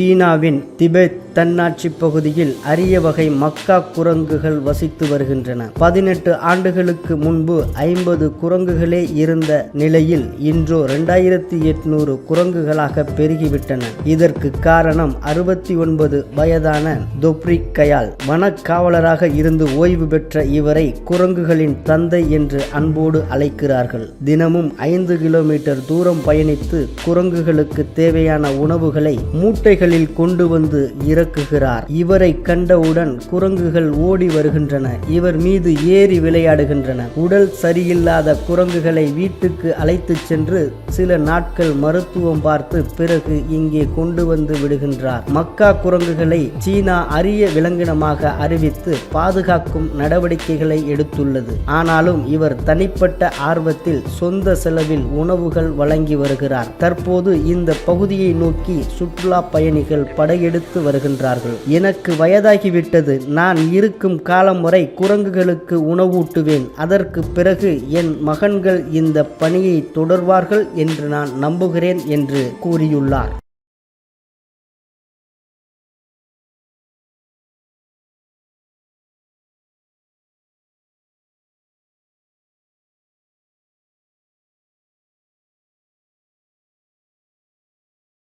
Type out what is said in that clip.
சீனாவின் திபெத் தன்னாட்சி பகுதியில் அரிய வகை மக்கா குரங்குகள் வசித்து வருகின்றன. பதினெட்டு ஆண்டுகளுக்கு முன்பு ஐம்பது குரங்குகளே இருந்த நிலையில் இன்றோ இரண்டாயிரத்தி எட்நூறு குரங்குகளாக பெருகிவிட்டன. இதற்கு காரணம் அறுபத்தி ஒன்பது வயதான தொப்ரிக் கயால் வனக்காவலராக இருந்து ஓய்வு பெற்ற இவரை குரங்குகளின் தந்தை என்று அன்போடு அழைக்கிறார்கள். தினமும் ஐந்து கிலோமீட்டர் தூரம் பயணித்து குரங்குகளுக்கு தேவையான உணவுகளை மூட்டைகளில் கொண்டு வந்து இறக்குகிறார். இவரை கண்டவுடன் குரங்குகள் ஓடி வருகின்றன. இவர் மீது ஏறி விளையாடுகின்றன. உடல் சரியில்லாத குரங்குகளை வீட்டுக்கு அழைத்து சென்று சில நாட்கள் மருத்துவம் பார்த்து பிறகு இங்கே கொண்டு வந்து விடுகின்றார். மக்கா குரங்குகளை சீனா அரிய விலங்கினமாக அறிவித்து பாதுகாக்கும் நடவடிக்கைகளை எடுத்துள்ளது. ஆனாலும் இவர் தனிப்பட்ட ஆர்வத்தில் சொந்த செலவில் உணவுகள் வழங்கி வருகிறார். தற்போது இந்த பகுதியை நோக்கி சுற்றுலா பயணிகள் படையெடுத்து வருகின்றார்கள் எனக்கு வயதாகிவிட்டது. நான் இருக்கும் காலம் வரை குரங்குகளுக்கு உணவூட்டுவேன். அதற்கு பிறகு என் மகன்கள் இந்த பணியை தொடர்வார்கள் என்று நான் நம்புகிறேன் என்று கூறியுள்ளார்.